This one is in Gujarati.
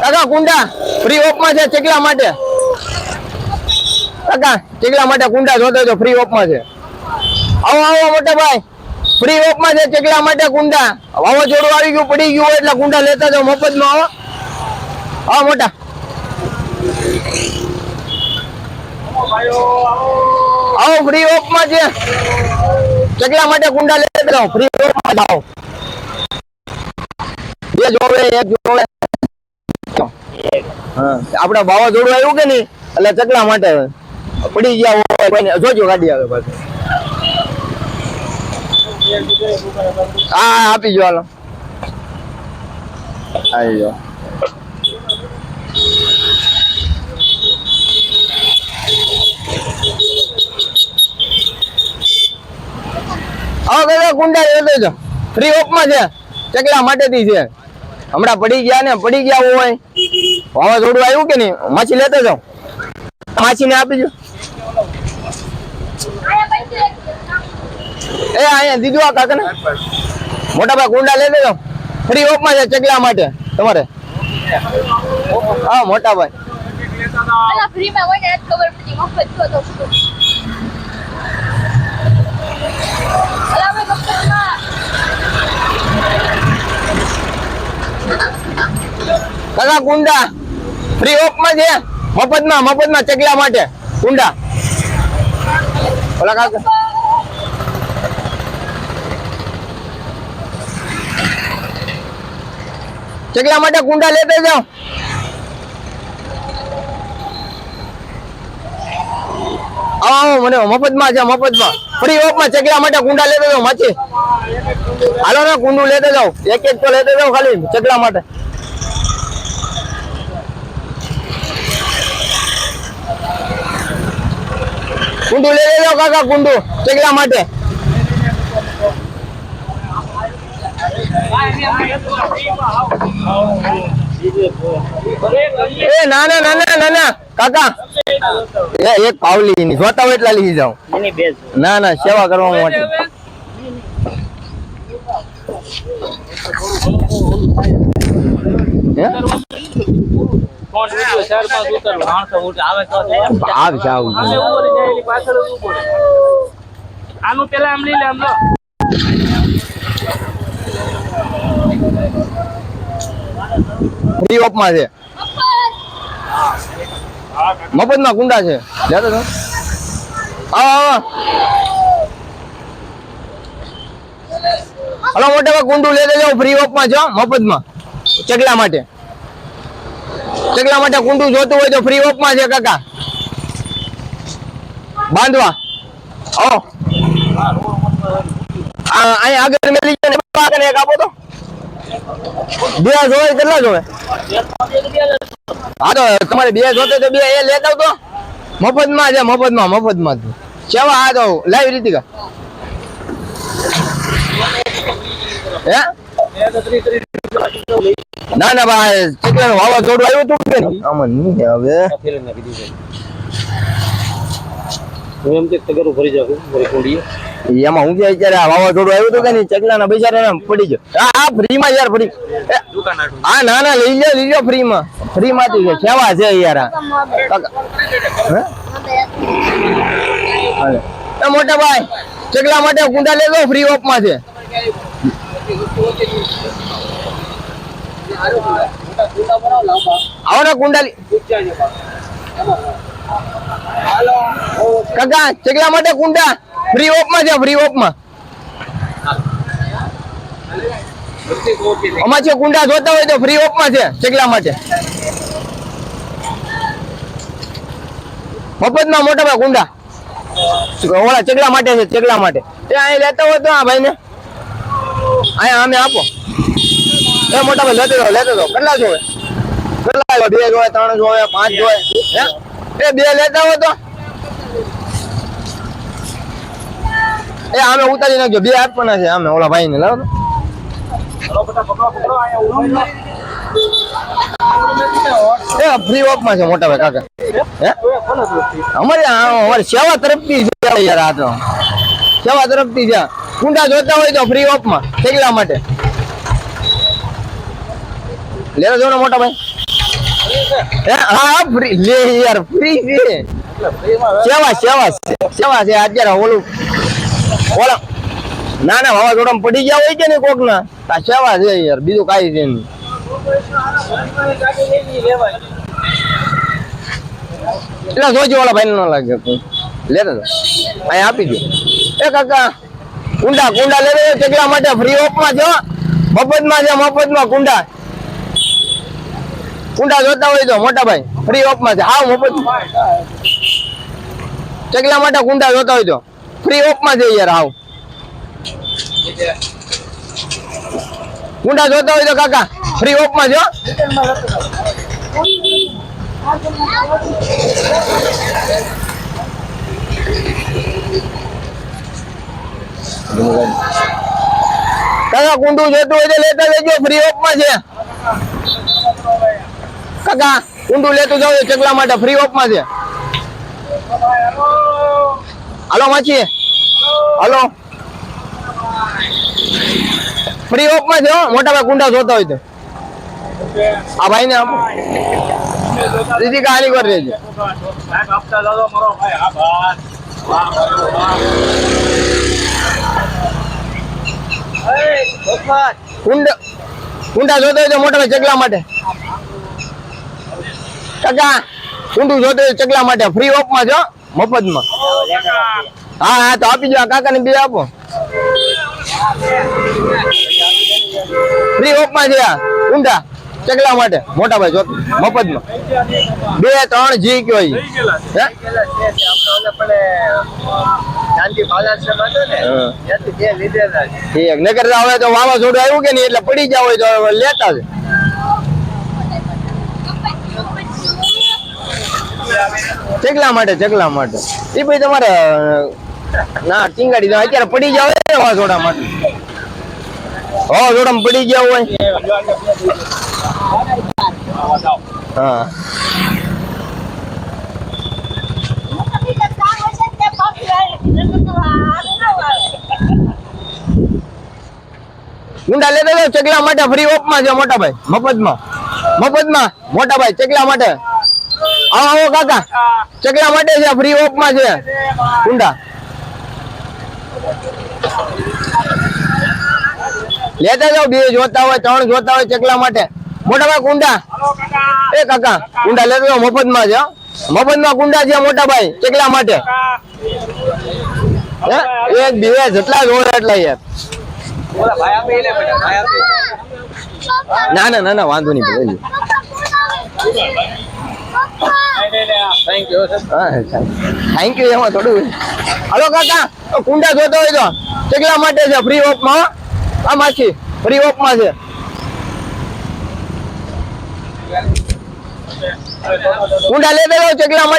કાકા કુંડા ફ્રી ઓફમાં છે ચેકલા માટે? કાકા, ચેકલા માટે કુંડા જોતો છો ફ્રી ઓફમાં છે. આવો આવો, મોટા ભાઈ. ફ્રી ઓફમાં છે ચેકલા માટે કુંડા વાવાઝોડું આવી ગયું, પડી ગયું હોય એટલે કુંડા લેતા જાઓ, મફતમાં આવો આવો, મોટા. આવો ફ્રી ઓફમાં છે. ચકલા માટે કુંડા લેતા જાઓ ફ્રી ઓફમાં જાઓ. બે જોવે એક જોવે હા આપડે વાવાઝોડું આવ્યું કે નહીં? એટલે ચકલા માટે પડી ગયા જોજો ગાડી આવે પાછું. હા, આપી જો હાલો. આવી જાઓ કુંડા ફ્રી ઓફમાં છે. ચકલા માટેથી છે. હમણાં પડી ગયા ને, પડી ગયા હોય વાવાઝોડું આવ્યું કે નહીં? માછી લેતો જાઓ માછીને આપી જો એ અહીંયા દીધું આ કાકાને. મોટા ભાઈ કુંડા લેતો જાઓ ફ્રી ઓફમાં છે ચકલા માટે, તમારે. હા, મોટા ભાઈ. ખબર પડી મફત જો તો શું અલા ભાઈ મફતમાં કાકા, કુંડા. ફ્રી ઓફમાં છે? મફતમાં મફતમાં ચકલા માટે. કુંડા. ઓલા કાકા. ચકલા માટે કુંડા લેતા જાઓ. આવો, મને મફતમાં છે, મફતમાં. ફ્રી ઓફમાં ચકલા માટે કુંડા લેતા જાઓ માછી હાલો ને, કુંડું લેતા જાઉં. એક એક તો લેતા જાઉં ખાલી, ચકલા માટે. કુંડું લઈ લેજો કાકા, કુંડું, ચકલા માટે. એ ના ના ના ના ના ના કાકા. એ એક પાવલી ની જોતા હોય એટલા લઈ જાઉં. ના ના સેવા કરવા માટે. ભાવ જાવ. આનું પેલા આમ લઈ લે આમ ફ્રી ઓફમાં છે. મફતમાં કુંડા છે. આવો હલો, મોટા કુંડું લેતો જાઓ ફ્રી ઓફમાં છો મફતમાં. ચકલા માટે. ચકલા માટે કુંડું જોતું હોય તો ફ્રી ઓફમાં છે, કાકા. બાંધવા. આ અહીંયા આગળ મેલી જાય ને એક આપો તો. બે જોવે કેટલા જોવે? હા તો તમારે બે જોતે તો બે એ લેતા તો મફતમાં છે, મફતમાં મફતમાં. સેવા હા તો લાવી રીતિ કા હે? ના ના, ભાઈ, ચિકન વાવા થોડું આવ્યું હતું કે? આમાં નહીં હવે. એમ કે તગરું ભરી જાવ મારી કુંડીએ. એમાં હું કે અત્યારે આ વાવાઝોડું આવ્યું હતું કે નહીં? ચકલાના બિચારા પડી ગયો. હા ફ્રીમાં યાર, ફ્રી. હા, ના ના, લઈ લો લઈ લો ફ્રીમાં. ફ્રી માંથી છે, સેવા છે યાર આ. મોટા ભાઈ, ચકલા માટે કુંડા લેજો ફ્રી ઓફમાં છે. આવો ને કુંડા કાકા, ચકલા માટે કુંડા. ફ્રી ઓફમાં છે ફ્રી ઓફમાં અમાર છે કુંડા જોતા હોય તો ફ્રી ઓફમાં છે ચેકલા માટે મફતમાં મોટા ભાઈ કુંડા ઓળા ચકલા માટે છે, ચકલા માટે. એ અહીં લેતા હોય તો આ ભાઈ ને અહીંયા અમે આપો. એ મોટા ભાઈ લેતો જાઓ લેતો જાઓ કેટલા જોવે કેટલા બે જોવે ત્રણ જોવે પાંચ જોવે એ બે લેતા હોય તો? એ આમે ઉતારી નાખજો. બે આપવાના છે આમે, ઓલા ભાઈ ને લાવો એ ફ્રી ઓફમાં છે મોટા ભાઈ કાકા. અમારે અમારી સેવા તરફથી યાર આ તો. સેવા તરફથી છે કુંડા જોતા હોય તો ફ્રી ઓફમાં થેગલા માટે. લેવા જો ને મોટા ભાઈ? હે? ફ્રી લે યાર ફ્રી છે. સેવા સેવા. સેવા છે. અત્યારે ઓલું ઓલા ના ના, વાવાઝોડામાં પડી ગયા હોય કે ને કોક ના આ સેવા છે યાર, બીજું કાંઈ છે નહીં. એટલે સોચી વાળા ભાઈ ન લાગે લે જાઓ. અહીં આપી દો. એ કાકા, કુંડા કુંડા લેવે ચકલા માટે ફ્રી ઓફમાં હો. મફતમાં છે, મફતમાં કુંડા? કુંડા જોતા હોય તો, મોટા ભાઈ ફ્રી ઓફમાં છે. હા, મફત. ચકલા માટે કુંડા જોતા હોય તો. ફ્રી ઓફમાં છે યાર, હાવ. કુંડા જોતા હોય તો કાકા ફ્રી ઓફમાં જો કાકા કુંડું જોતું હોય તો લેતા જજો ફ્રી ઓફમાં છે કાકા ઊંડું લેતું જાવ ચકલા માટે ફ્રી ઓફમાં છે હાલો માછી હાલો. ફ્રી ઓફમાં છે હો, મોટા ભાઈ કુંડા જોતા હોય તો. આ ભાઈ ને આપો. દીદી કાલી કરી દેજો કુંડ જોતો હોય તો મોટા ભાઈ ચકલા માટે. કાકા, કુંડું જોતો હોય ચકલા માટે. ફ્રી ઓફમાં છો મફતમાં. હા હા તો આપી દો આ કાકાને બે આપો. ફ્રી ઓફમાં છે કુંડા ચકલા માટે મોટા ભાઈ જોતો મફતમાં. બે ત્રણ જી કયો. હે. ઠીક નકર હવે તો વાવાઝોડું આવ્યું કે નહીં એટલે પડી જાવ હોય તો લેતા છે ચકલા માટે ચકલા માટે. એ ભાઈ તમારે ના, ચીંગાડી દો અત્યારે પડી જાવ માટે વાવાઝોડામાં પડી ગયા હોય. હા. ઊંડા લેતા જાઓ, ચકલા માટે ફ્રી ઓફમાં છે મોટા ભાઈ મફતમાં. મફતમાં. મોટા ભાઈ ચકલા માટે. આવો આવો કાકા. ચકલા માટે છે, ફ્રી ઓફમાં છે. ગુંડા લેતા જાવ બે જોતા હોય, ત્રણ જોતા હોય ચકલા માટે. મોટા ભાઈ કુંડા. એ કાકા, કુંડા લેતા મફતમાં છે મફત મફતમાં કુંડા છે મોટા ભાઈ, ચકલા માટે. એક, બે, જેટલા જોડે એટલા યાર ના ના ના ના, વાંધો નહીં, ભાઈ થેન્ક યુ એમાં થોડું. હાલો, કાકા, કુંડા જોતો હોય તો ચકલા માટે છે ફ્રી ઓફમાં આ માછી ફ્રી ઓફમાં છે. ઊંડા લેવેલો ચકલા માટે